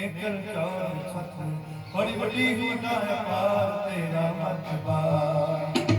ਨੇਕਰ ਚੌਰ ਸਤ ਬੜੀ ਵੱਡੀ ਗੁਨਾਹ ਪਾਰ ਤੇਰਾ ਮਤ ਬਾਰ।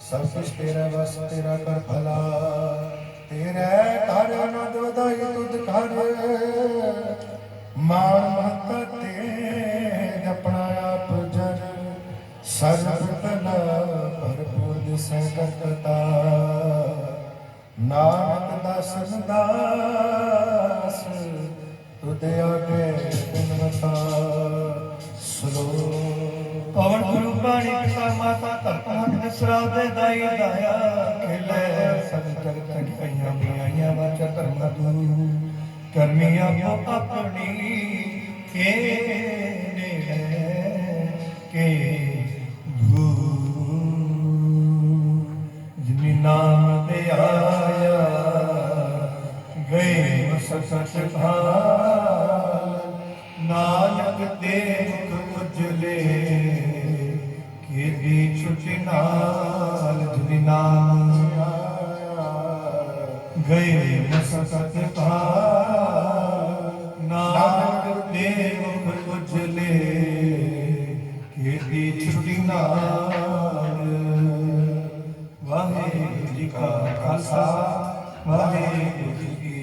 ਸਭ ਕੁਛ ਤੇਰਾ ਵਸ ਤੇਰਾ ਕਰ ਭਲਾ। ਤੇਰੇ ਘਰ ਆਨੰਦ ਵਧਾਈ ਤੁਧ ਕਰ ਮਾਨ ਮਹਤ ਤੇ ਆਪਣਾ ਆਪ ਜਨ। ਸਰਬ ਕਲਾ ਭਰਪੂਰ ਦਿਸੈ ਕਰਤਾ ਨਾਨਕ ਦਾਸਨ ਦਾਸ, ਤੁਧ ਆਗੇ ਗੁਣਵਤਾ ਬਾਣੀ ਪਿਤਾ ਮਾਤਾ ਧਰਤਾਂ ਦਸਰਾ ਦੇ ਦਾਈ ਦਾਇਆ ਖੇਲੇ। ਸਭ ਜਗਤ ਕਈਆਂ ਬੁਲਾਈਆਂ ਵਾਚਾ ਧਰਮ ਦੂ ਕਰਮੀ ਆਪੋ ਆਪਣੀ ਕੇ ਨੇ ਕੇ ਜਿਨੀ ਨਾਮ ਤੇ ਆਇਆ, ਗਏ ਸਤ ਭਾਲ ਨਾਨਕ ਦੇ ਮੁਖ ਉਜਲੇ ఇది చుట్టినాల దునినామయా గయే మససతతా నానక దేవ కుజలే ఇది చుట్టినాల వాహే జికా ఖాసా వాహే జికి